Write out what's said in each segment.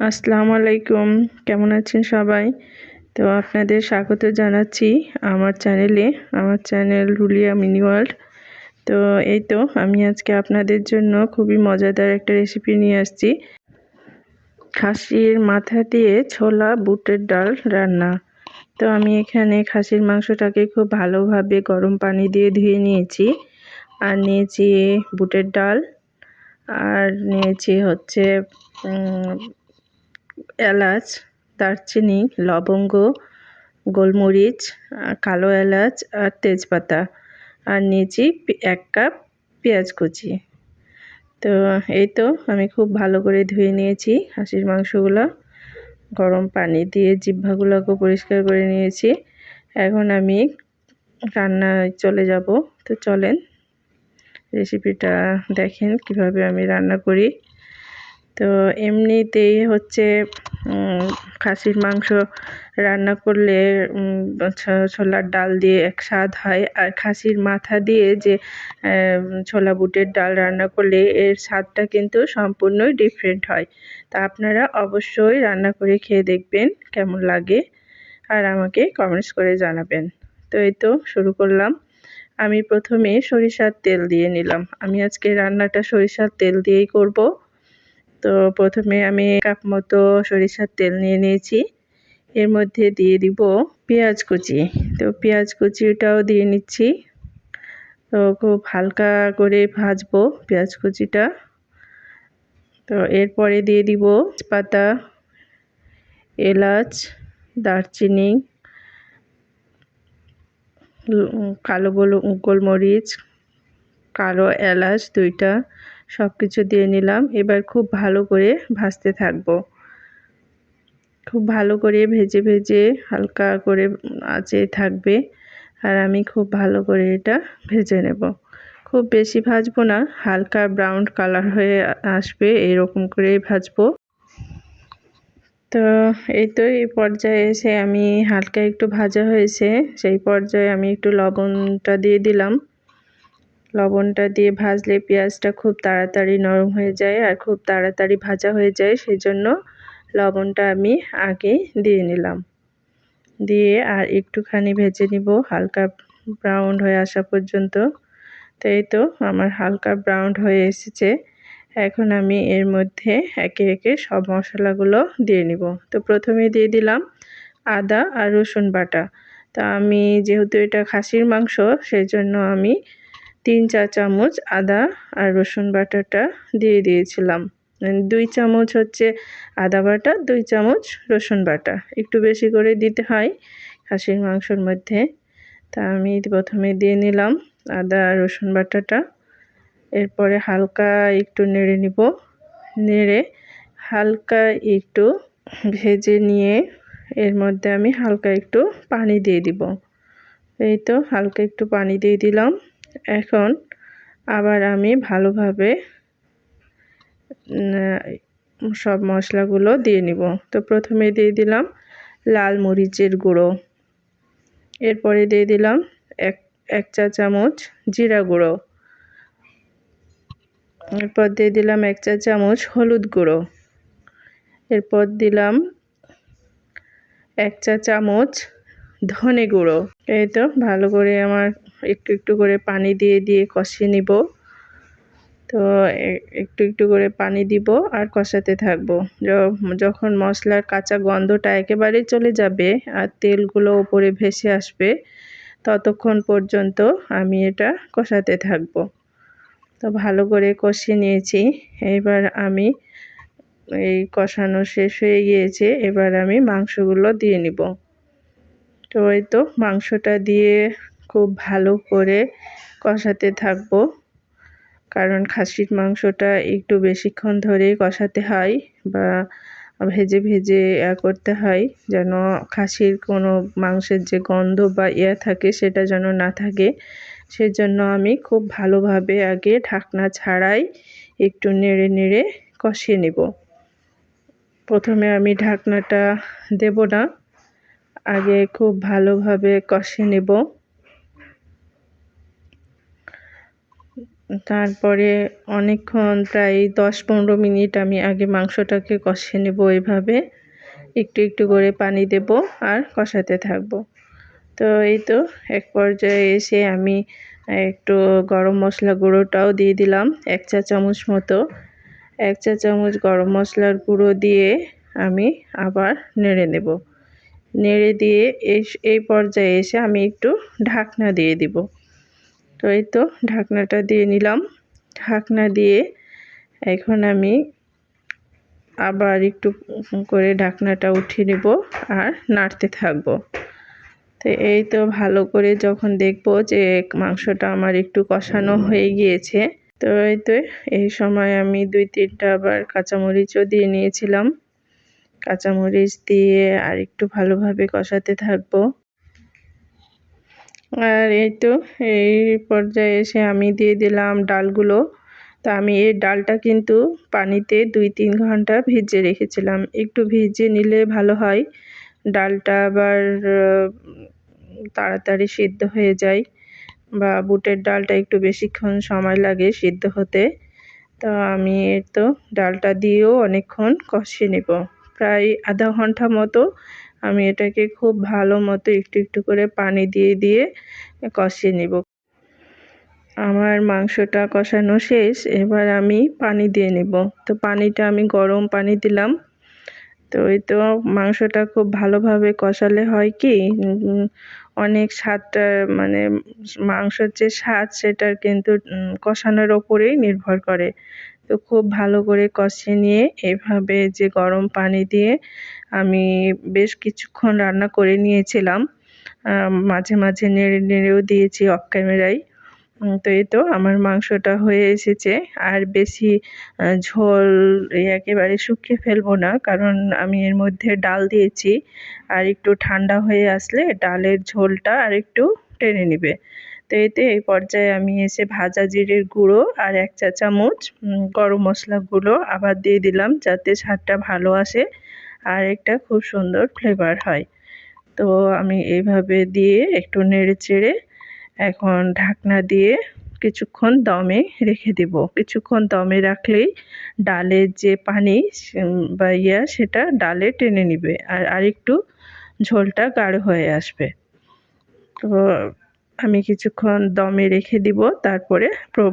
আসসালামু আলাইকুম। কেমন আছেন সবাই? তো আপনাদের স্বাগত জানাচ্ছি আমার চ্যানেলে, আমার চ্যানেল রুলিয়া মিনি ওয়ার্ল্ড। তো এই তো, আমি আজকে আপনাদের জন্য খুবই মজাদার একটা রেসিপি নিয়ে আসছি। খাসির মাথা দিয়ে ছোলা বুটের ডাল রান্না। তো আমি এখানে খাসির মাংসটাকে খুব ভালোভাবে গরম পানি দিয়ে ধুয়ে নিয়েছি। আর নিয়েছি বুটের ডাল। আর নিয়েছি হচ্ছে এলাচ, দারচিনি, লবঙ্গ, গোলমরিচ, কালো এলাচ আর তেজপাতা। আর নিয়েছি এক কাপ পেঁয়াজ কুচি। তো এই তো আমি খুব ভালো করে ধুয়ে নিয়েছি হাঁসির মাংসগুলো। গরম পানি দিয়ে জিভ্ভাগুলোকে পরিষ্কার করে নিয়েছি। এখন আমি রান্নায় চলে যাব। তো চলেন রেসিপিটা দেখেন কীভাবে আমি রান্না করি। তো এমনিতেই হচ্ছে খাসির মাংস রান্না করলে ছোলার ডাল দিয়ে এক স্বাদ হয়। আর খাসির মাথা দিয়ে যে ছোলা বুটের ডাল রান্না করলে এর স্বাদটা কিন্তু সম্পূর্ণই ডিফারেন্ট হয়। তা আপনারা অবশ্যই রান্না করে খেয়ে দেখবেন কেমন লাগে আর আমাকে কমেন্টস করে জানাবেন। তো এই তো শুরু করলাম। আমি প্রথমে সরিষার তেল দিয়ে নিলাম। আমি আজকে রান্নাটা সরিষার তেল দিয়েই করব। তো প্রথমে আমি কাপ মতো সরিষার তেল নিয়ে নিয়েছি। এর মধ্যে দিয়ে দিব পেঁয়াজ কুচি। তো পেঁয়াজ কুচিটাও দিয়ে নিচ্ছি। তো খুব হালকা করে ভাজবো পেঁয়াজ কুচিটা। তো এরপরে দিয়ে দিব পাতা এলাচ, দারচিনি, কালো গোল, গোলমরিচ, কালো এলাচ দুইটা সব কিছু দিয়ে নিলাম। এবার খুব ভালো করে ভাজতে থাকব। খুব ভালো করে ভেজে ভেজে হালকা করে আঁচে থাকবে। আর আমি খুব ভালো করে এটা ভেজে নেব। খুব বেশি ভাজবো না, হালকা ব্রাউন কালার হয়ে আসবে, এরকম করেই ভাজবো। তো এই তো এই পর্যায়ে এসে আমি হালকা একটু ভাজা হয়েছে, সেই পর্যায়ে আমি একটু লবণটা দিয়ে দিলাম। লবণটা দিয়ে ভাজলে পেঁয়াজটা খুব তাড়াতাড়ি নরম হয়ে যায় আর খুব তাড়াতাড়ি ভাজা হয়ে যায় সেই জন্য লবণটা আমি আগে দিয়ে নিলাম। দিয়ে আর একটুখানি ভেজে নিব, হালকা ব্রাউন হয়ে আসা পর্যন্ত। তো এই তো আমার হালকা ব্রাউন হয়ে এসেছে। এখন আমি এর মধ্যে একে একে সব মশলাগুলো দিয়ে নিব। তো প্রথমে দিয়ে দিলাম আদা আর রসুন বাটা। তা আমি যেহেতু এটা খাসির মাংস সেই জন্য আমি তিন চা চামচ আদা আর রসুন বাটাটা দিয়ে দিয়েছিলাম। দুই চামচ হচ্ছে আদা বাটা, দুই চামচ রসুন বাটা। একটু বেশি করে দিতে হয় খাসির মাংসর মধ্যে। তা আমি প্রথমে দিয়ে নিলাম আদা আর রসুন বাটাটা। এরপরে হালকা একটু নেড়ে নিব। নেড়ে হালকা একটু ভেজে নিয়ে এর মধ্যে আমি হালকা একটু পানি দিয়ে দিব। এই তো হালকা একটু পানি দিয়ে দিলাম। এখন আবার আমি ভালোভাবে সব মশলাগুলো দিয়ে নিব। তো প্রথমে দিয়ে দিলাম লাল মরিচের গুঁড়ো। এরপরে দিয়ে দিলাম এক এক চা চামচ জিরা গুঁড়ো। এরপর দিয়ে দিলাম এক চা চামচ হলুদ গুঁড়ো। এরপর দিলাম এক চা চামচ ধনে গুঁড়ো। এই তো ভালো করে আমার একটু একটু করে পানি দিয়ে দিয়ে কষিয়ে নিব। তো একটু একটু করে পানি দিব আর কষাতে থাকব। যখন মশলার কাঁচা গন্ধটা একেবারেই চলে যাবে আর তেলগুলো ওপরে ভেসে আসবে, ততক্ষণ পর্যন্ত আমি এটা কষাতে থাকব। তো ভালো করে কষিয়ে নিয়েছি। এবার আমি এই কষানো শেষ হয়ে গিয়েছে। এবার আমি মাংসগুলো দিয়ে নিব। তো ওই তো মাংসটা দিয়ে খুব ভালো করে কষাতে থাকব। কারণ খাসির মাংসটা একটু বেশিক্ষণ ধরেই কষাতে হয় বা ভেজে ভেজে করতে হয়, যেন খাসির কোনো মাংসের যে গন্ধ বা ইয়া থাকে সেটা যেন না থাকে। সেজন্য আমি খুব ভালোভাবে আগে ঢাকনা ছাড়াই একটু নেড়ে নেড়ে কষিয়ে নেব। প্রথমে আমি ঢাকনাটা দেব না, আগে খুব ভালোভাবে কষিয়ে নেব। তারপরে অনেকক্ষণ প্রায় দশ পনেরো মিনিট আমি আগে মাংসটাকে কষে নেব এভাবে। একটু একটু করে পানি দেব আর কষাতে থাকব। তো এই তো, এক পর্যায়ে এসে আমি একটু গরম মশলা গুঁড়োটাও দিয়ে দিলাম, এক চা চামচ মতো। এক চা চামচ গরম মশলার গুঁড়ো দিয়ে আমি আবার নেড়ে নেব। নেড়ে দিয়ে এই এই পর্যায়ে এসে আমি একটু ঢাকনা দিয়ে দিব। তো এই তো ঢাকনাটা দিয়ে নিলাম। ঢাকনা দিয়ে এখন আমি আবার একটু করে ঢাকনাটা উঠিয়ে নেব আর নাড়তে থাকব। তো এই তো ভালো করে যখন দেখব যে মাংসটা আমার একটু কষানো হয়ে গিয়েছে, তো এই তো এই সময় আমি দুই তিনটা আবার কাঁচামরিচও দিয়ে নিয়েছিলাম। কাঁচামরিচ দিয়ে আর একটু ভালোভাবে কষাতে থাকব। আর এই তো, এই পর্যায়ে এসে আমি দিয়ে দিলাম ডালগুলো। তা আমি এই ডালটা কিন্তু পানিতে দুই তিন ঘণ্টা ভিজিয়ে রেখেছিলাম। একটু ভিজিয়ে নিলে ভালো হয়। ডালটা আবার তাড়াতাড়ি সিদ্ধ হয়ে যায় বা বুটের ডালটা একটু বেশিক্ষণ সময় লাগে সিদ্ধ হতে। তো আমি এর তো ডালটা দিয়েও অনেকক্ষণ কষিয়ে নেব। প্রায় আধা ঘণ্টা মতো আমি এটাকে খুব ভালো মতো একটু একটু করে পানি দিয়ে দিয়ে কষিয়ে নেব। আমার মাংসটা কষানো শেষ, এবার আমি পানি দিয়ে নেব। তো পানিটা আমি গরম পানি দিলাম। তো ওই তো মাংসটা খুব ভালোভাবে কষালে হয় কি অনেক স্বাদটা মানে মাংসের যে স্বাদ সেটার কিন্তু কষানোর ওপরেই নির্ভর করে। তো খুব ভালো করে কষিয়ে নিয়ে এভাবে যে গরম পানি দিয়ে আমি বেশ কিছুক্ষণ রান্না করে নিয়েছিলাম। মাঝে মাঝে নেড়ে নেড়েও দিয়েছি অফ ক্যামেরায় তো এই তো আমার মাংসটা হয়ে এসেছে। আর বেশি ঝোল একেবারে শুকিয়ে ফেলব না, কারণ আমি এর মধ্যে ডাল দিয়েছি। আর একটু ঠান্ডা হয়ে আসলে ডালের ঝোলটা আর একটু টেনে নেবে। তো এতে এই পর্যায়ে আমি এসে ভাজা জিরের গুঁড়ো আর এক চা চামচ গরম মশলা গুঁড়ো আবার দিয়ে দিলাম যাতে স্বাদটা ভালো আসে আর একটা খুব সুন্দর ফ্লেভার হয়। তো আমি এইভাবে দিয়ে একটু নেড়ে চেড়ে এখন ঢাকনা দিয়ে কিছুক্ষণ দমে রেখে দেব। কিছুক্ষণ দমে রাখলেই ডালের যে পানি বা ইয়া সেটা ডালে টেনে নিবে আর আরেকটু ঝোলটা গাঢ় হয়ে আসবে। তো আমি কিছুক্ষণ দমে রেখে দিব, তারপরে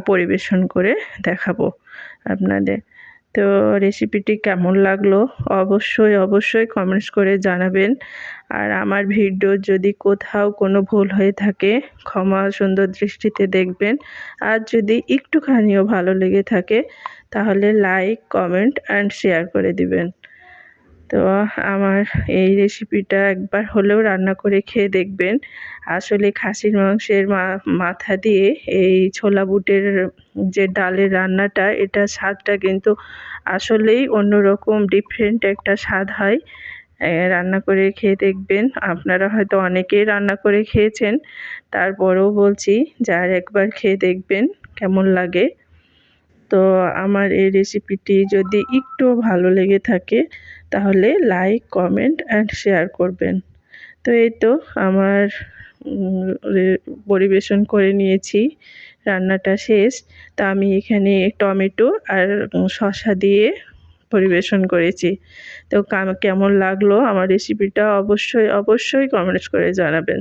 পরিবেশন করে দেখাবো আপনাদের। তো রেসিপিটি কেমন লাগল? অবশ্যই অবশ্যই কমেন্টস করে জানাবেন। আর আমার ভিডিও যদি কোথাও কোনো ভুল হয়ে থাকে, ক্ষমা সুন্দর দৃষ্টিতে দেখবেন। আর যদি একটুখানিও ভালো লেগে থাকে, তাহলে লাইক কমেন্ট অ্যান্ড শেয়ার করে দিবেন। তো আমার এই রেসিপিটা একবার হলেও রান্না করে খেয়ে দেখবেন। আসলে খাসির মাংসের মাথা দিয়ে এই ছোলা বুটের যে ডালের রান্নাটা, এটা স্বাদটা কিন্তু আসলেই অন্যরকম ডিফারেন্ট একটা স্বাদ হয়। রান্না করে খেয়ে দেখবেন। আপনারা হয়তো অনেকেই রান্না করে খেয়েছেন, তারপরেও বলছি, যার একবার খেয়ে দেখবেন, কেমন লাগে। তো আমার এই রেসিপিটি যদি একটু ভালো লেগে থাকে, তাহলে লাইক কমেন্ট অ্যান্ড শেয়ার করবেন। তো এই তো আমার পরিবেশন করে নিয়েছি, রান্নাটা শেষ। তা আমি এখানে টমেটো আর শসা দিয়ে পরিবেশন করেছি। তো কেমন লাগল আমার রেসিপিটা অবশ্যই অবশ্যই কমেন্টস করে জানাবেন।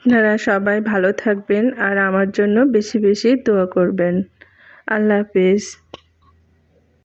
আপনারা সবাই ভালো থাকবেন আর আমার জন্য বেশি বেশি দোয়া করবেন। আল্লাহ হাফিজ।